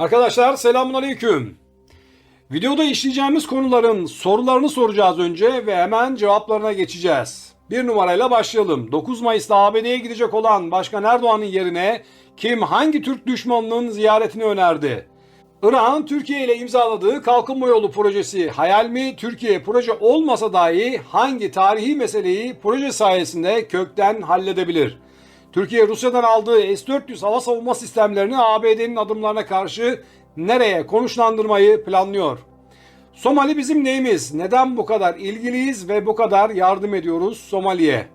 Arkadaşlar selamun aleyküm. Videoda işleyeceğimiz konuların sorularını soracağız önce ve hemen cevaplarına geçeceğiz. Bir numarayla başlayalım. 9 Mayıs'ta ABD'ye gidecek olan Başkan Erdoğan'ın yerine kim hangi Türk düşmanının ziyaretini önerdi? Irak'ın Türkiye ile imzaladığı Kalkınma Yolu projesi hayal mi? Türkiye proje olmasa dahi hangi tarihi meseleyi proje sayesinde kökten halledebilir? Türkiye Rusya'dan aldığı S-400 hava savunma sistemlerini ABD'nin adımlarına karşı nereye konuşlandırmayı planlıyor? Somali bizim neyimiz? Neden bu kadar ilgiliyiz ve bu kadar yardım ediyoruz Somali'ye?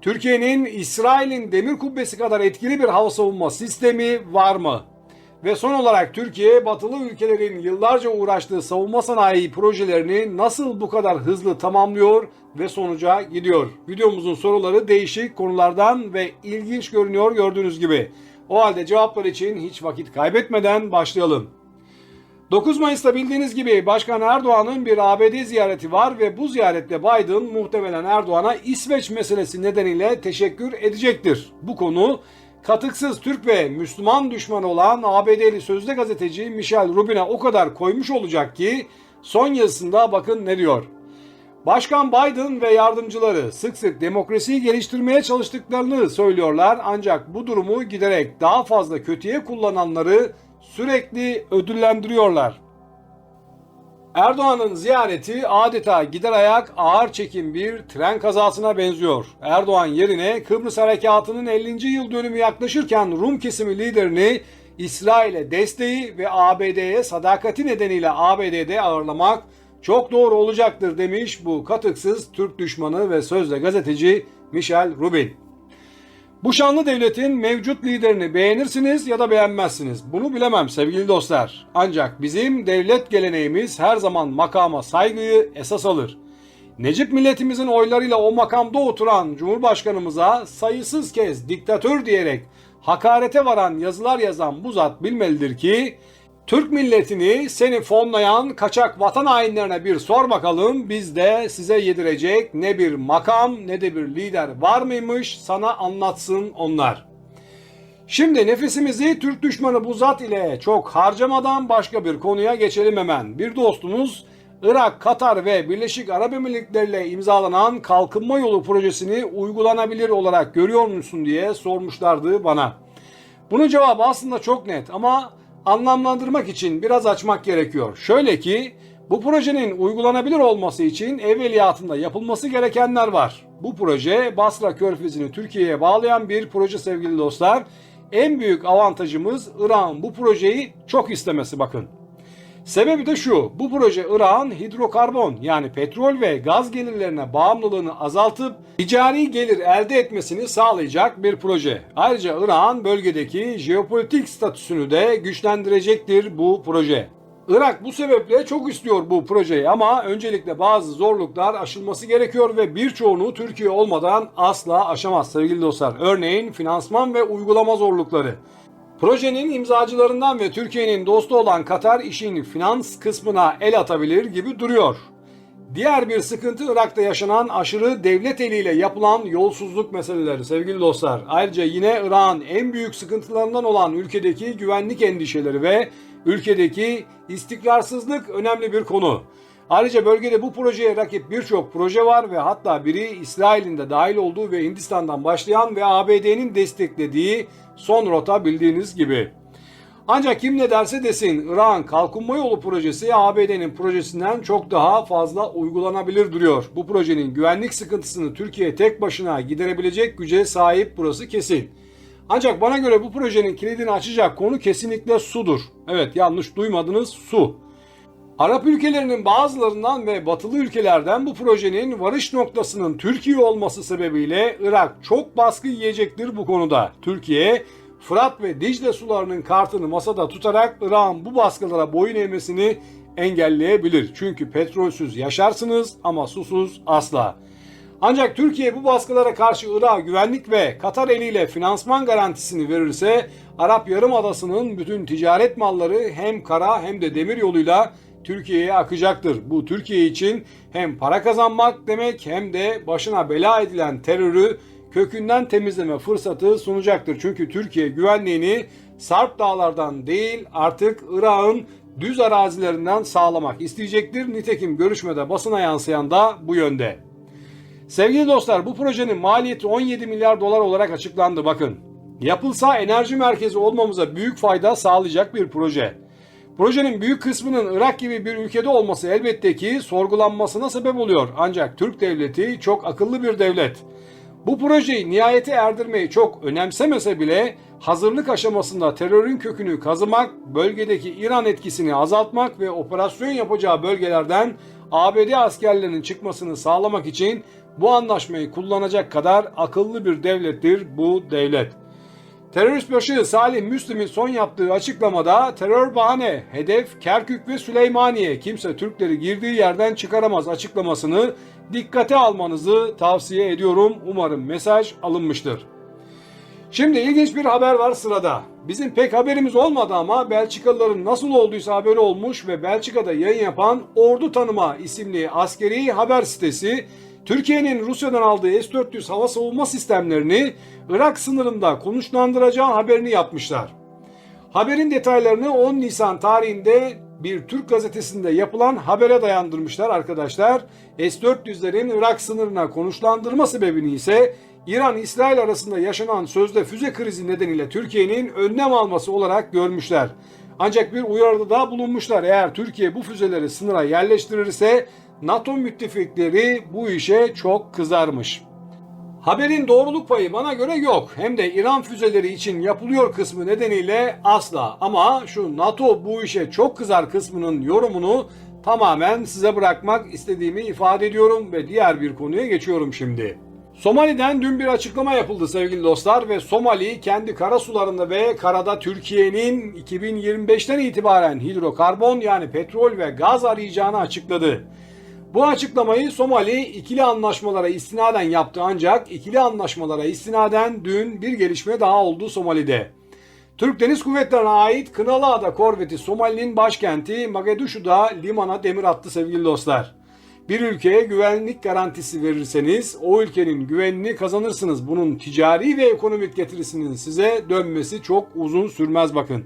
Türkiye'nin İsrail'in demir kubbesi kadar etkili bir hava savunma sistemi var mı? Ve son olarak Türkiye batılı ülkelerin yıllarca uğraştığı savunma sanayi projelerini nasıl bu kadar hızlı tamamlıyor ve sonuca gidiyor? Videomuzun soruları değişik konulardan ve ilginç görünüyor gördüğünüz gibi. O halde cevaplar için hiç vakit kaybetmeden başlayalım. 9 Mayıs'ta bildiğiniz gibi Başkan Erdoğan'ın bir ABD ziyareti var ve bu ziyarette Biden muhtemelen Erdoğan'a İsveç meselesi nedeniyle teşekkür edecektir. Bu konu katıksız Türk ve Müslüman düşmanı olan ABD'li sözde gazeteci Michel Rubin'e o kadar koymuş olacak ki son yazısında bakın ne diyor. Başkan Biden ve yardımcıları sık sık demokrasiyi geliştirmeye çalıştıklarını söylüyorlar ancak bu durumu giderek daha fazla kötüye kullananları sürekli ödüllendiriyorlar. Erdoğan'ın ziyareti adeta gider ayak ağır çekim bir tren kazasına benziyor. Erdoğan yerine Kıbrıs Harekatı'nın 50. yıl dönümü yaklaşırken Rum kesimi liderini İsrail'e desteği ve ABD'ye sadakati nedeniyle ABD'de ağırlamak çok doğru olacaktır demiş bu katıksız Türk düşmanı ve sözde gazeteci Michel Rubin. Bu şanlı devletin mevcut liderini beğenirsiniz ya da beğenmezsiniz. Bunu bilemem sevgili dostlar. Ancak bizim devlet geleneğimiz her zaman makama saygıyı esas alır. Necip milletimizin oylarıyla o makamda oturan Cumhurbaşkanımıza sayısız kez diktatör diyerek hakarete varan yazılar yazan bu zat bilmelidir ki Türk milletini seni fonlayan kaçak vatan hainlerine bir sor bakalım biz de size yedirecek ne bir makam ne de bir lider var mıymış sana anlatsın onlar. Şimdi nefesimizi Türk düşmanı bu zat ile çok harcamadan başka bir konuya geçelim hemen. Bir dostumuz Irak, Katar ve Birleşik Arap Emirlikleri ile imzalanan kalkınma yolu projesini uygulanabilir olarak görüyor musun diye sormuşlardı bana. Bunun cevabı aslında çok net ama anlamlandırmak için biraz açmak gerekiyor. Şöyle ki bu projenin uygulanabilir olması için evveliyatında yapılması gerekenler var. Bu proje Basra Körfezi'ni Türkiye'ye bağlayan bir proje sevgili dostlar. En büyük avantajımız Irak'ın bu projeyi çok istemesi bakın. Sebebi de şu, bu proje Irak'ın hidrokarbon yani petrol ve gaz gelirlerine bağımlılığını azaltıp ticari gelir elde etmesini sağlayacak bir proje. Ayrıca Irak'ın bölgedeki jeopolitik statüsünü de güçlendirecektir bu proje. Irak bu sebeple çok istiyor bu projeyi ama öncelikle bazı zorluklar aşılması gerekiyor ve birçoğunu Türkiye olmadan asla aşamaz sevgili dostlar. Örneğin finansman ve uygulama zorlukları. Projenin imzacılarından ve Türkiye'nin dostu olan Katar işin finans kısmına el atabilir gibi duruyor. Diğer bir sıkıntı Irak'ta yaşanan aşırı devlet eliyle yapılan yolsuzluk meseleleri sevgili dostlar. Ayrıca yine Irak'ın en büyük sıkıntılarından olan ülkedeki güvenlik endişeleri ve ülkedeki istikrarsızlık önemli bir konu. Ayrıca bölgede bu projeye rakip birçok proje var ve hatta biri İsrail'in de dahil olduğu ve Hindistan'dan başlayan ve ABD'nin desteklediği son rota bildiğiniz gibi. Ancak kim ne derse desin Irak'ın kalkınma yolu projesi ABD'nin projesinden çok daha fazla uygulanabilir duruyor. Bu projenin güvenlik sıkıntısını Türkiye tek başına giderebilecek güce sahip burası kesin. Ancak bana göre bu projenin kilidini açacak konu kesinlikle sudur. Evet yanlış duymadınız su. Arap ülkelerinin bazılarından ve batılı ülkelerden bu projenin varış noktasının Türkiye olması sebebiyle Irak çok baskı yiyecektir bu konuda. Türkiye Fırat ve Dicle sularının kartını masada tutarak Irak'ın bu baskılara boyun eğmesini engelleyebilir. Çünkü petrolsüz yaşarsınız ama susuz asla. Ancak Türkiye bu baskılara karşı Irak'a güvenlik ve Katar eliyle finansman garantisini verirse Arap Yarımadası'nın bütün ticaret malları hem kara hem de demir yoluyla Türkiye'ye akacaktır. Bu Türkiye için hem para kazanmak demek hem de başına bela edilen terörü kökünden temizleme fırsatı sunacaktır. Çünkü Türkiye güvenliğini Sarp dağlardan değil artık Irak'ın düz arazilerinden sağlamak isteyecektir. Nitekim görüşmede basına yansıyan da bu yönde. Sevgili dostlar bu projenin maliyeti 17 milyar dolar olarak açıklandı bakın. Yapılsa enerji merkezi olmamıza büyük fayda sağlayacak bir proje. Projenin büyük kısmının Irak gibi bir ülkede olması elbette ki sorgulanmasına sebep oluyor. Ancak Türk devleti çok akıllı bir devlet. Bu projeyi nihayete erdirmeyi çok önemsemese bile hazırlık aşamasında terörün kökünü kazımak, bölgedeki İran etkisini azaltmak ve operasyon yapacağı bölgelerden ABD askerlerinin çıkmasını sağlamak için bu anlaşmayı kullanacak kadar akıllı bir devlettir bu devlet. Terörist başı Salih Müslim'in son yaptığı açıklamada terör bahane, hedef Kerkük ve Süleymaniye kimse Türkleri girdiği yerden çıkaramaz açıklamasını dikkate almanızı tavsiye ediyorum. Umarım mesaj alınmıştır. Şimdi ilginç bir haber var sırada. Bizim pek haberimiz olmadı ama Belçikalıların nasıl olduysa haberi olmuş ve Belçika'da yayın yapan Ordu Tanıma isimli askeri haber sitesi Türkiye'nin Rusya'dan aldığı S-400 hava savunma sistemlerini Irak sınırında konuşlandıracağı haberini yapmışlar. Haberin detaylarını 10 Nisan tarihinde bir Türk gazetesinde yapılan habere dayandırmışlar arkadaşlar. S-400'lerin Irak sınırına konuşlandırma sebebini ise İran-İsrail arasında yaşanan sözde füze krizi nedeniyle Türkiye'nin önlem alması olarak görmüşler. Ancak bir uyarıda da bulunmuşlar. Eğer Türkiye bu füzeleri sınıra yerleştirirse NATO müttefikleri bu işe çok kızarmış. Haberin doğruluk payı bana göre yok. Hem de İran füzeleri için yapılıyor kısmı nedeniyle asla. Ama şu NATO bu işe çok kızar kısmının yorumunu tamamen size bırakmak istediğimi ifade ediyorum ve diğer bir konuya geçiyorum şimdi. Somali'den dün bir açıklama yapıldı sevgili dostlar ve Somali kendi kara sularında ve karada Türkiye'nin 2025'ten itibaren hidrokarbon yani petrol ve gaz arayacağını açıkladı. Bu açıklamayı Somali ikili anlaşmalara istinaden yaptı ancak ikili anlaşmalara istinaden dün bir gelişme daha oldu Somali'de. Türk Deniz Kuvvetleri'ne ait Kınalıada korveti Somali'nin başkenti Mogadishu'da limana demir attı sevgili dostlar. Bir ülkeye güvenlik garantisi verirseniz o ülkenin güvenini kazanırsınız. Bunun ticari ve ekonomik getirisinin size dönmesi çok uzun sürmez bakın.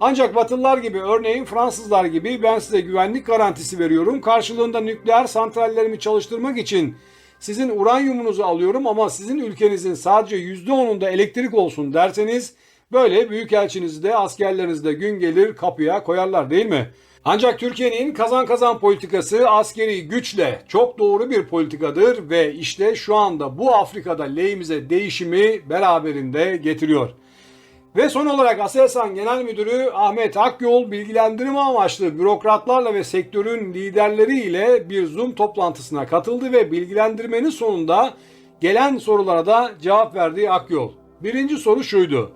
Ancak Batılılar gibi örneğin Fransızlar gibi ben size güvenlik garantisi veriyorum. Karşılığında nükleer santrallerimi çalıştırmak için sizin uranyumunuzu alıyorum ama sizin ülkenizin sadece %10'unda elektrik olsun derseniz böyle büyükelçinizi de askerlerinizi de gün gelir kapıya koyarlar değil mi? Ancak Türkiye'nin kazan kazan politikası askeri güçle çok doğru bir politikadır ve işte şu anda bu Afrika'da lehimize değişimi beraberinde getiriyor. Ve son olarak Aselsan Genel Müdürü Ahmet Akyol bilgilendirme amaçlı bürokratlarla ve sektörün liderleriyle bir Zoom toplantısına katıldı ve bilgilendirmenin sonunda gelen sorulara da cevap verdi Akyol. Birinci soru şuydu.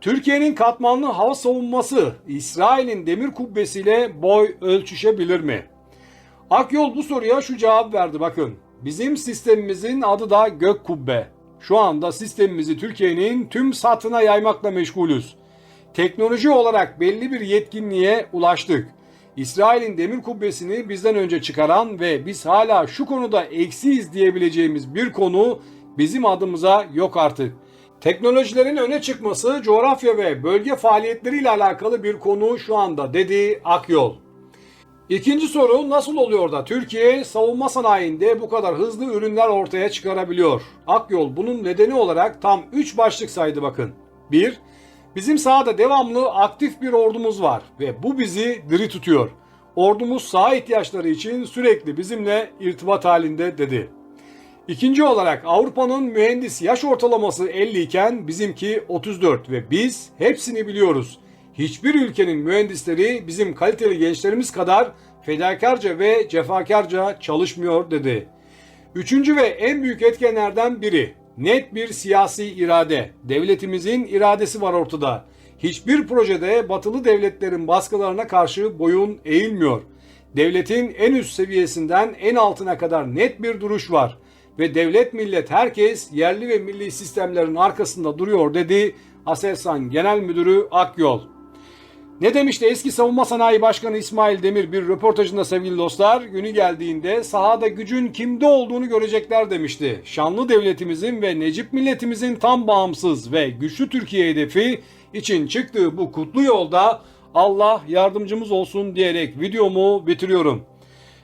Türkiye'nin katmanlı hava savunması İsrail'in demir kubbesiyle boy ölçüşebilir mi? Akyol bu soruya şu cevap verdi bakın. Bizim sistemimizin adı da gök kubbe. Şu anda sistemimizi Türkiye'nin tüm satına yaymakla meşgulüz. Teknoloji olarak belli bir yetkinliğe ulaştık. İsrail'in demir kubbesini bizden önce çıkaran ve biz hala şu konuda eksiyiz diyebileceğimiz bir konu bizim adımıza yok artık. Teknolojilerin öne çıkması coğrafya ve bölge faaliyetleriyle alakalı bir konu şu anda dedi Akyol. İkinci soru nasıl oluyor da Türkiye savunma sanayinde bu kadar hızlı ürünler ortaya çıkarabiliyor? Akyol bunun nedeni olarak tam 3 başlık saydı bakın. 1. Bizim sahada devamlı aktif bir ordumuz var ve bu bizi diri tutuyor. Ordumuz saha ihtiyaçları için sürekli bizimle irtibat halinde dedi. İkinci olarak Avrupa'nın mühendis yaş ortalaması 50 iken bizimki 34 ve biz hepsini biliyoruz. Hiçbir ülkenin mühendisleri bizim kaliteli gençlerimiz kadar fedakarca ve cefakarca çalışmıyor dedi. Üçüncü ve en büyük etkenlerden biri net bir siyasi irade. Devletimizin iradesi var ortada. Hiçbir projede batılı devletlerin baskılarına karşı boyun eğilmiyor. Devletin en üst seviyesinden en altına kadar net bir duruş var ve devlet millet herkes yerli ve milli sistemlerin arkasında duruyor dedi Aselsan Genel Müdürü Akyol. Ne demişti eski Savunma Sanayi Başkanı İsmail Demir bir röportajında sevgili dostlar? Günü geldiğinde sahada gücün kimde olduğunu görecekler demişti. Şanlı devletimizin ve Necip milletimizin tam bağımsız ve güçlü Türkiye hedefi için çıktığı bu kutlu yolda Allah yardımcımız olsun diyerek videomu bitiriyorum.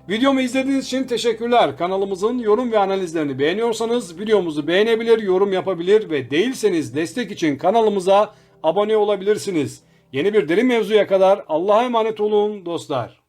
Videomu izlediğiniz için teşekkürler. Kanalımızın yorum ve analizlerini beğeniyorsanız videomuzu beğenebilir, yorum yapabilir ve değilseniz destek için kanalımıza abone olabilirsiniz. Yeni bir derin mevzuya kadar Allah'a emanet olun dostlar.